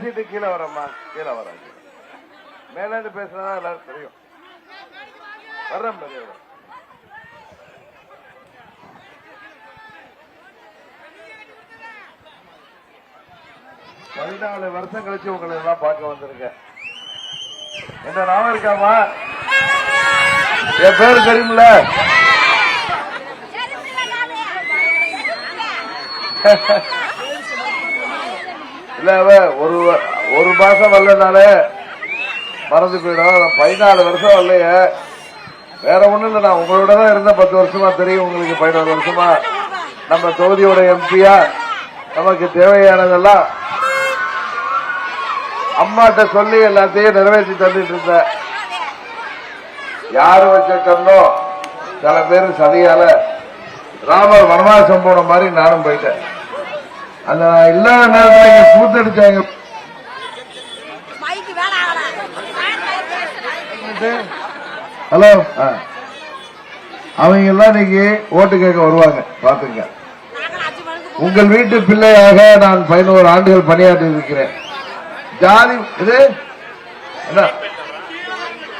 பேசிட்டு கீழே வரம்மா. கீழே வர மேல இருந்து பேசுறதா எல்லாரும் தெரியும். வர்றேன் பெரியவர். பதினாலு வருஷம் கழிச்சு உங்களை எல்லாம் பார்க்க வந்திருக்கேன். என்ன நாம இருக்காமா? என் பேரு தெரியுமில்ல? இல்ல அவ ஒரு ஒரு மாசம் வரலனாலே மறந்து போயிடும். நான் பதினாலு வருஷம் வரலைய. வேற ஒண்ணும் இல்லை நான் உங்களோட தான் இருந்த பத்து வருஷமா. தெரியும் உங்களுக்கு பதினாலு வருஷமா. நம்ம தொகுதியோட எம்பியா நமக்கு தேவையானதெல்லாம் அம்மாட்ட சொல்லி எல்லாத்தையும் நிறைவேற்றி தந்துட்டு இருந்த யாரு வச்ச கண்ணோ சில பேர் சதியால ராமர் வனவாசம் போன மாதிரி நானும் போயிட்டேன். நான் இல்லாத நேரத்துல இங்க கூத்தடிச்சாங்க ஹலோ? அவங்க எல்லாம் இன்னைக்கு ஓட்டு கேட்க வருவாங்க பாத்துங்க உங்கள் வீட்டு பிள்ளையாக நான் பதினோரு ஆண்டுகள் பணியாற்றி இருக்கிறேன் ஜாதி இது? என்ன?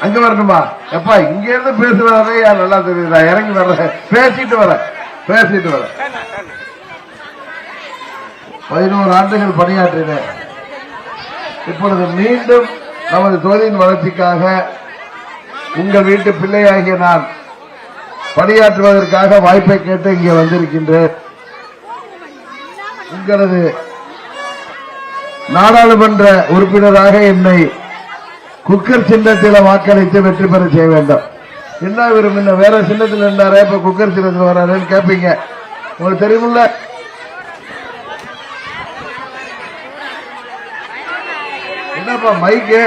அங்க வரணுமா எப்பா இங்க இருந்து பேசுறதே நல்லா தெரியுதா? இறங்கி வர்றேன். பேசிட்டு வரேன். பேசிட்டு வரேன். பதினோரு ஆண்டுகள் பணியாற்றினேன் இப்பொழுது மீண்டும் நமது தொழிலின் வளர்ச்சிக்காக உங்கள் வீட்டு பிள்ளையாகிய நான் பணியாற்றுவதற்காக வாய்ப்பை கேட்டு இங்கே வந்திருக்கின்றேன். உங்களது நாடாளுமன்ற உறுப்பினராக என்னை குக்கர் சின்னத்தில் வாக்களித்து வெற்றி பெற செய்ய வேண்டும். என்ன விரும்பின வேற சின்னத்தில் இருந்தாரே? இப்ப குக்கர் சின்னத்தில் வராருன்னு கேட்பீங்க உங்களுக்கு தெரியுமில்ல? என்னப்பா மைக்கு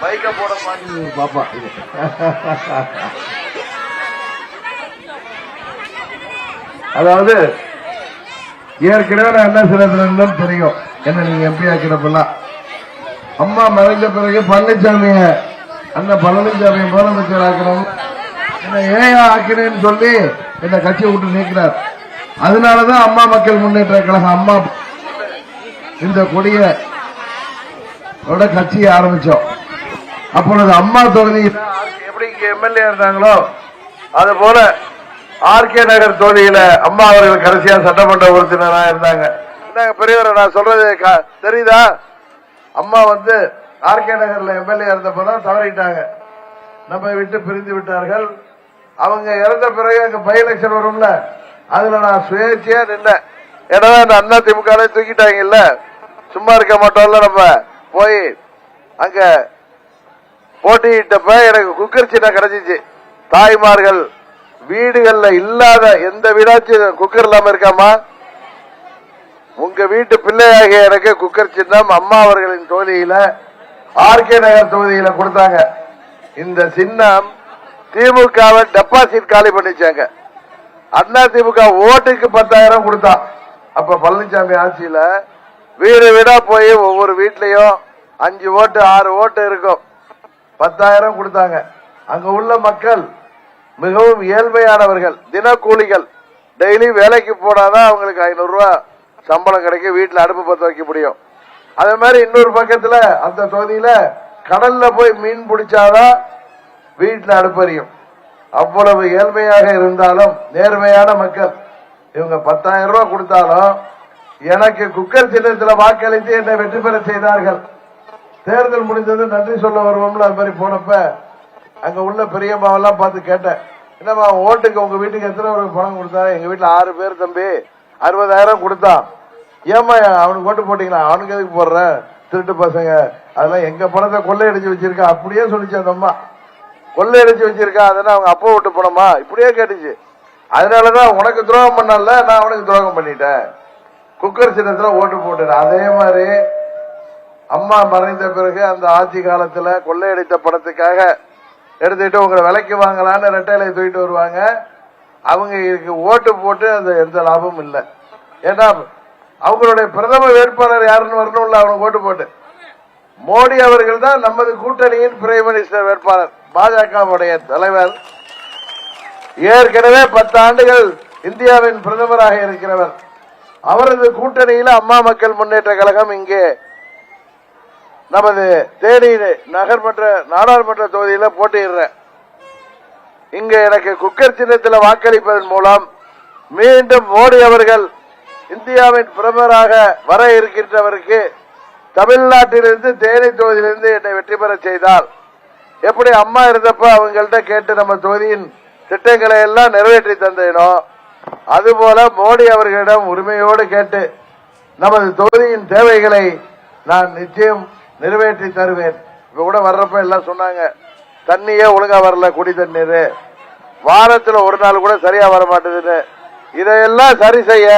மைக்க போட மாட்டேங்குது பாப்பா. அதாவது ஏற்கனவே நான் என்ன சிலத்துல இருந்தோம் தெரியும். என்ன நீங்க எம்பி ஆக்கிறப்பெல்லாம் அம்மா மறைந்த பிறகு பழனிசாமிய அண்ணன் பழனிசாமியை முதலமைச்சர் ஆக்கணும். என்ன ஏயா ஆக்கினேன்னு சொல்லி என்ன கட்சியை விட்டு நீக்கிறார் அதனாலதான் அம்மா மக்கள் முன்னேற்ற கழகம் அம்மா இந்த கொடிய ஓட கட்சியை ஆரம்பிச்சோம். அப்பொழுது அம்மா தொகுதி எப்படி இங்க எம்எல்ஏ இருந்தாங்களோ அது போல ஆர்கே நகர் தொகுதியில அம்மா அவர்கள் கடைசியா சட்டமன்ற உறுப்பினரா இருந்தாங்க. பெரியவரை நான் சொல்றது தெரியுதா? அம்மா வந்து ஆர்கே நகர்ல எம்எல்ஏ இருந்தப்பதான் தவறிட்டாங்க. நம்ம விட்டு பிரிந்து விட்டார்கள். அவங்க இறந்த பிறகு அங்க பை எலெக்ஷன் வரும்ல அதுல நான் சுயேட்சையா நின்னேன். ஏன்னா அந்த அண்ணா திமுக தூக்கிட்டாங்கல்ல சும்மா இருக்க மாட்டோம்ல நம்ம. போய் அங்க போட்டியிட்டப்ப எனக்கு குக்கர் சின்னம் கிடைச்சிச்சு. தாய்மார்கள் வீடுகள்ல இல்லாத எந்த வீடாச்சும் குக்கர் இல்லாம இருக்காமா? உங்க வீட்டு பிள்ளையாக எனக்கு குக்கர் சின்னம் அம்மா அவர்களின் தொகுதியில ஆர்கே நகர் தொகுதியில கொடுத்தாங்க. இந்த சின்னம் திமுகவை டெபாசிட் காலி பண்ணிச்சாங்க. அண்ணா திமுக ஓட்டுக்கு பத்தாயிரம் கொடுத்தான் அப்ப பழனிசாமி ஆட்சியில வீடு வீடா போய் ஒவ்வொரு வீட்லயும் அஞ்சு ஓட்டு ஆறு ஓட்டு இருக்கும். பத்தாயிரம் கொடுத்தாங்க. அங்க உள்ள மக்கள் மிகவும் ஏழ்மையானவர்கள் தினக்கூலிகள். டெய்லி வேலைக்கு போனாதான் அவங்களுக்கு ஐநூறு ரூபா சம்பளம் கிடைக்க வீட்டுல அடுப்பு பத்த வைக்க முடியும். அதே மாதிரி இன்னொரு பக்கத்துல அந்த தொகுதியில கடல்ல போய் மீன் பிடிச்சாதான் வீட்டுல அடுப்பறியும் அவ்வளவு ஏழ்மையாக இருந்தாலும் நேர்மையான மக்கள் இவங்க பத்தாயிரம் ரூபாய் கொடுத்தாலும் எனக்கு குக்கர் சின்னத்தில் வாக்களித்து என்னை வெற்றி பெற செய்தார்கள். தேர்தல் முடிந்தது நன்றி சொல்ல வருவோம்ல அது மாதிரி போனப்ப அங்க உள்ள பெரியம்மாவெல்லாம் பார்த்து கேட்டேன். என்னம்மா ஓட்டுக்கு உங்க வீட்டுக்கு எத்தனை ஒரு பணம் கொடுத்தா எங்க வீட்டுல ஆறு பேர் தம்பி. அறுபதாயிரம் கொடுத்தான். ஏமா அவனுக்கு ஓட்டு போட்டீங்களா? அவனுக்கு எதுக்கு போடுற? திருட்டு பசங்க. அதெல்லாம் எங்க பணத்தை கொள்ளையடிச்சு வச்சிருக்கா? அப்படியே சொல்லிச்சு அந்த அம்மா. கொள்ளையடிச்சு வச்சிருக்கா? அதெல்லாம் அவங்க அப்பா விட்டு போனோமா? இப்படியே கேட்டுச்சு. அதனாலதான் உனக்கு துரோகம் பண்ணல நான் அவனுக்கு துரோகம் பண்ணிட்டேன். குக்கர் சின்னத்துல ஓட்டு போட்டு அதே மாதிரி அம்மா மறைந்த பிறகு அந்த ஆட்சி காலத்துல கொள்ளையடித்த படத்துக்காக எடுத்துட்டு உங்களை விலைக்கு வாங்கலான்னு ரெட்டையில தூக்கிட்டு வருவாங்க. அவங்க இதுக்கு ஓட்டு போட்டு அது எந்த லாபமும் இல்லை. ஏன்னா அவங்களுடைய பிரதம வேட்பாளர் யாருன்னு வரணும்ல அவனுக்கு ஓட்டு போட்டு. மோடி அவர்கள் தான் நமது கூட்டணியின் பிரைம் மினிஸ்டர் வேட்பாளர். பாஜகவுடைய தலைவர். ஏற்கனவே பத்து ஆண்டுகள் இந்தியாவின் பிரதமராக இருக்கிறவர். அவரது கூட்டணியில அம்மா மக்கள் முன்னேற்ற கழகம் இங்கே நமது தேனி நகர்மன்ற நாடாளுமன்ற தொகுதியில போட்டியிடுறேன் இங்க எனக்கு குக்கர் சின்னத்தில் வாக்களிப்பதன் மூலம் மீண்டும் மோடி அவர்கள் இந்தியாவின் பிரதமராக வர இருக்கின்றவருக்கு தமிழ்நாட்டிலிருந்து தேனி தொகுதியிலிருந்து என்னை வெற்றி பெற செய்தால் எப்படி அம்மா இருந்தப்ப அவங்கள்ட்ட கேட்டு நம்ம தொகுதியின் திட்டங்களை எல்லாம் நிறைவேற்றி தந்தேனோ அதுபோல மோடி அவர்களிடம் உரிமையோடு கேட்டு நமது தொகுதியின் தேவைகளை நான் நிச்சயம் நிறைவேற்றி தருவேன். இப்ப கூட வர்றப்ப எல்லாம் சொன்னாங்க தண்ணியே ஒழுங்கா வரல குடி தண்ணீர். வாரத்துல ஒரு நாள் கூட சரியா வர மாட்டேதுன்னு இதையெல்லாம் சரி செய்ய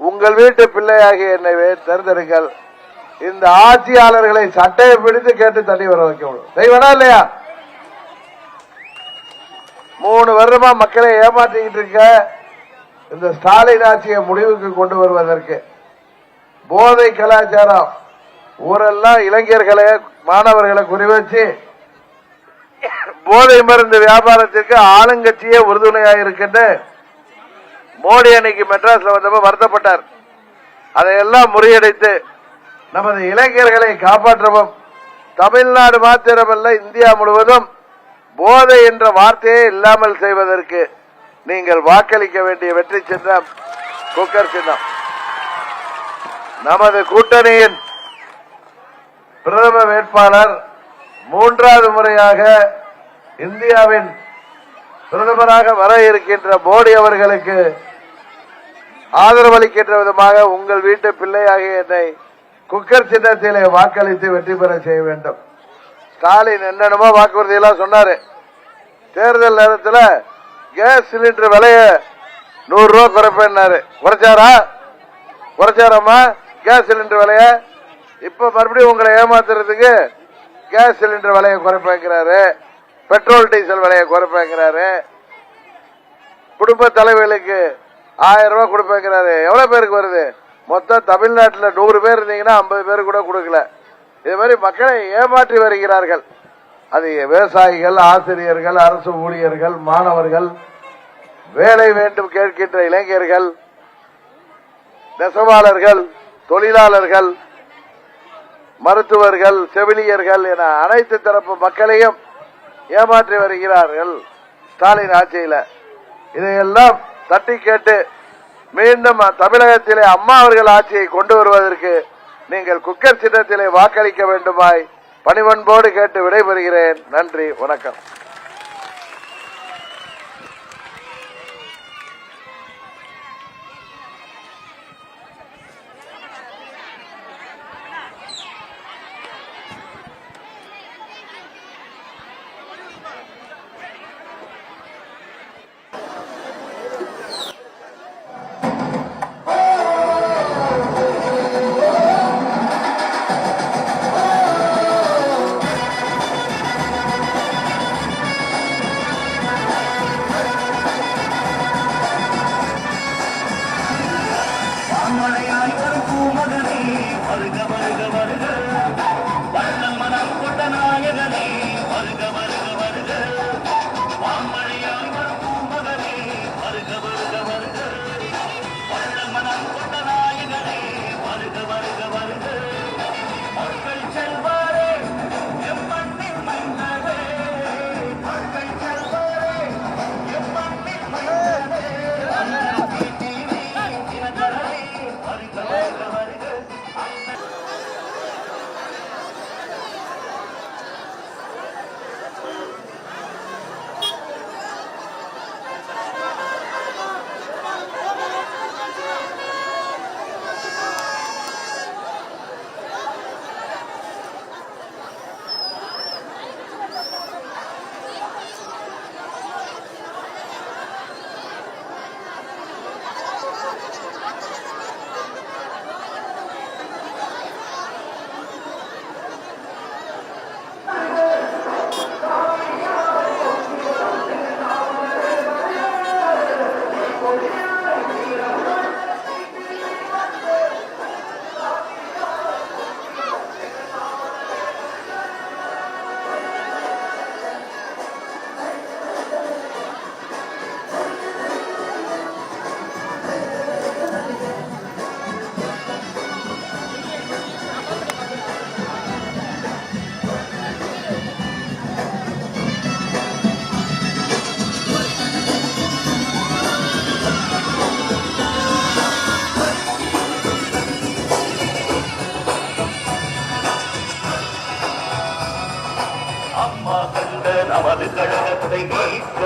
உங்கள் வீட்டு பிள்ளையாகிய என்னை தேர்ந்தெடுங்கள். இந்த ஆட்சியாளர்களை சட்டையை பிடித்து கேட்டு தண்ணி வர வைக்க செய்வனா இல்லையா? மூணு வருடமா மக்களை ஏமாற்றிக்கிட்டு இருக்க இந்த ஸ்டாலின் ஆட்சியை முடிவுக்கு கொண்டு வருவதற்கு போதை கலாச்சாரம் ஊரெல்லாம் இளைஞர்களை மாணவர்களை குறிவச்சு போதை மருந்து வியாபாரத்திற்கு ஆளுங்கட்சியே உறுதுணையாக இருக்குன்னு மோடி அன்னைக்கு மெட்ராஸ்ல வந்தப்ப வருத்தப்பட்டார். அதையெல்லாம் முறியடித்து நமது இளைஞர்களை காப்பாற்றவும். தமிழ்நாடு மாத்திரமல்ல இந்தியா முழுவதும் போதை என்ற வார்த்தையே இல்லாமல் செய்வதற்கு நீங்கள் வாக்களிக்க வேண்டிய வெற்றி சின்னம் குக்கர் சின்னம். நமது கூட்டணியின் பிரதம வேட்பாளர் மூன்றாவது முறையாக இந்தியாவின் பிரதமராக வர இருக்கின்ற மோடி அவர்களுக்கு ஆதரவளிக்கின்ற விதமாக உங்கள் வீட்டு பிள்ளையாக என்னை குக்கர் சின்னத்திலே வாக்களித்து வெற்றி பெற செய்ய வேண்டும். ஸ்டாலின் என்னென்னமோ வாக்குறுதியெல்லாம் சொன்னாரு. தேர்தல் நேரத்தில் கேஸ் சிலிண்டர் விலைய நூறு ரூபா குறைப்பேன்னாரு. குறைச்சாரா? குறைச்சாராமா கேஸ் சிலிண்டர் விலைய இப்ப மறுபடியும் உங்களை ஏமாத்துறதுக்கு கேஸ் சிலிண்டர் விலையை குறைப்பேங்கிறாரு. பெட்ரோல் டீசல் விலையை குறைப்பேங்கிறாரு. குடும்ப தலைவர்களுக்கு ஆயிரம் ரூபாய் கொடுப்பேங்கிறாரு. எவ்வளவு பேருக்கு வருது? மொத்தம் தமிழ்நாட்டில் நூறு பேர் இருந்தீங்கன்னா ஐம்பது பேர் கூட கொடுக்கல. இது மாதிரி மக்களை ஏமாற்றி வருகிறார்கள். அது விவசாயிகள் ஆசிரியர்கள் அரசு ஊழியர்கள் மாணவர்கள் வேலை வேண்டும் கேட்கின்ற இளைஞர்கள் நெசவாளர்கள் தொழிலாளர்கள் மருத்துவர்கள் செவிலியர்கள் என அனைத்து தரப்பு மக்களையும் ஏமாற்றி வருகிறார்கள் ஸ்டாலின் ஆட்சியில. இதையெல்லாம் தட்டி கேட்டு மீண்டும் தமிழகத்திலே அம்மா அவர்கள் ஆட்சியை கொண்டு வருவதற்கு நீங்கள் குக்கர் சின்னத்திலே வாக்களிக்க வேண்டுமாய் பணிவன்போடு கேட்டு விடைபெறுகிறேன். நன்றி வணக்கம்.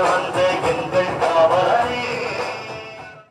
வந்த